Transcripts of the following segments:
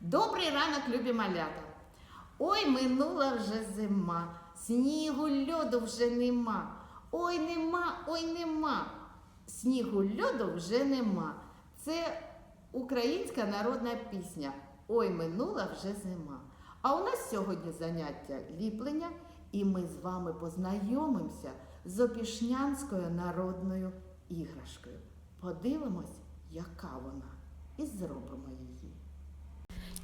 Добрий ранок, любі малята. Ой, минула вже зима, снігу льоду вже нема. Ой, нема, ой, нема. Снігу льоду вже нема. Це українська народна пісня. Ой, минула вже зима. А у нас сьогодні заняття ліплення, і ми з вами познайомимося з опішнянською народною іграшкою. Подивимось, яка вона, і зробимо її.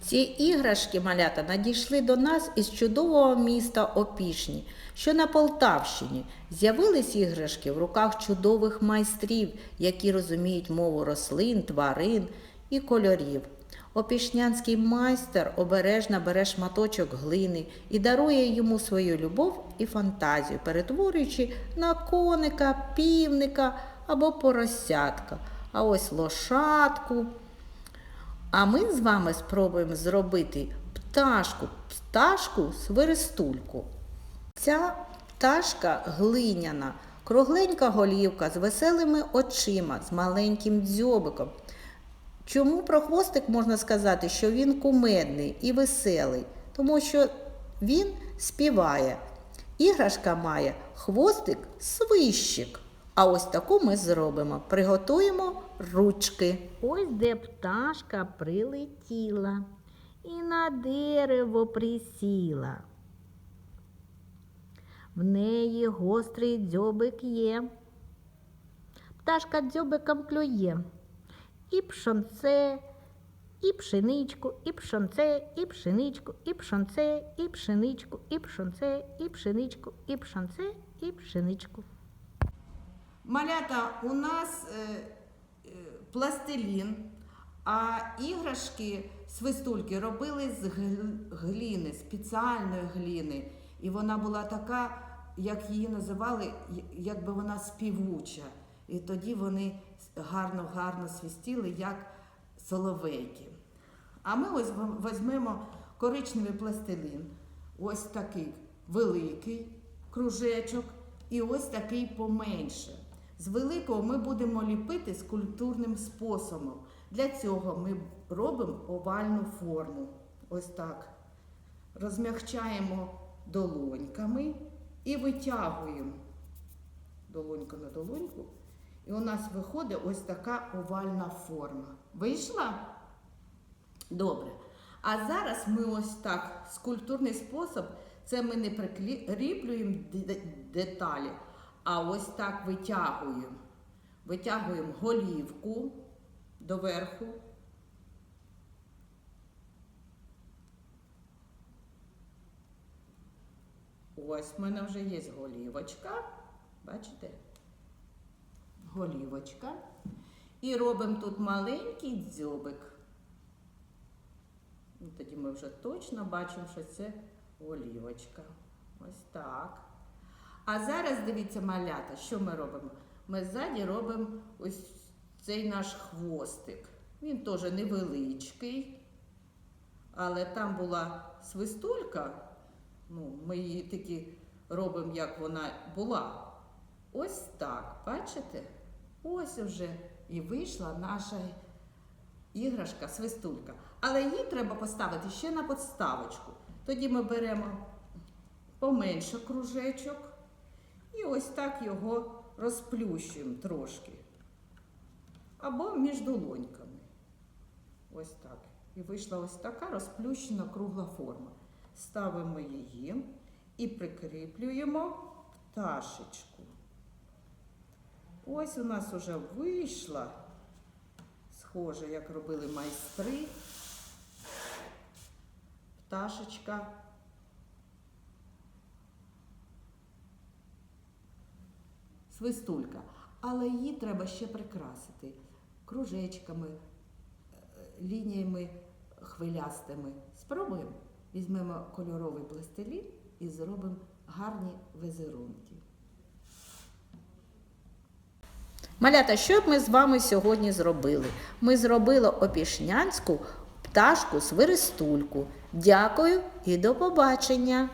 Ці іграшки малята надійшли до нас із чудового міста Опішні, що на Полтавщині. З'явились іграшки в руках чудових майстрів, які розуміють мову рослин, тварин і кольорів. Опішнянський майстер обережно бере шматочок глини і дарує йому свою любов і фантазію, перетворюючи на коника, півника або поросятка, а ось лошадку. А ми з вами спробуємо зробити пташку, пташку свиристульку. Ця пташка глиняна, кругленька голівка з веселими очима, з маленьким дзьобиком. Чому про хвостик можна сказати, що він кумедний і веселий? Тому що він співає. Іграшка має хвостик свищик. А ось таку ми зробимо. Приготуємо ручки. Ось де пташка прилетіла і на дерево присіла. В неї гострий дзьобик є. Пташка дзьобиком клює. І пшонце, і пшеничку, і пшонце, і пшеничку, і пшонце, і пшеничку, і пшонце, і пшеничку, і пшонце, і пшеничку. Малята, у нас е, е, пластилін, а іграшки свистульки робили з гліни, спеціальної гліни. І вона була така, як її називали, якби вона співуча. І тоді вони гарно-гарно свистіли, як соловейки. А ми ось візьмемо коричневий пластилін, ось такий великий кружечок і ось такий поменше. З великого ми будемо ліпити скульптурним способом. Для цього ми робимо овальну форму. Ось так. Розмягчаємо долоньками і витягуємо долоньку на долоньку. І у нас виходить ось така овальна форма. Вийшла? Добре. А зараз ми ось так, скульптурний спосіб, це ми не прикріплюємо деталі, а ось так витягуємо. Витягуємо голівку доверху. Ось в мене вже є голівочка. Бачите? Голівочка. І робимо тут маленький дзьобик. Тоді ми вже точно бачимо, що це олівочка. Ось так. А зараз дивіться, малята, що ми робимо? Ми ззаді робимо ось цей наш хвостик. Він теж невеличкий, але там була свистулька. Ну, ми її таки робимо, як вона була. Ось так, бачите? Ось вже і вийшла наша іграшка, свистулька. Але її треба поставити ще на подставочку. Тоді ми беремо поменше кружечок і ось так його розплющуємо трошки. Або між долоньками. Ось так. І вийшла ось така розплющена кругла форма. Ставимо її і прикріплюємо пташечку. Ось у нас уже вийшла, схоже, як робили майстри. Пташечка. Свистулька. Але її треба ще прикрасити кружечками, е, лініями хвилястими. Спробуємо. Візьмемо кольоровий пластилін і зробимо гарні візерунки. Малята, що б ми з вами сьогодні зробили? Ми зробили опішнянську пташку свиристульку. Дякую і до побачення!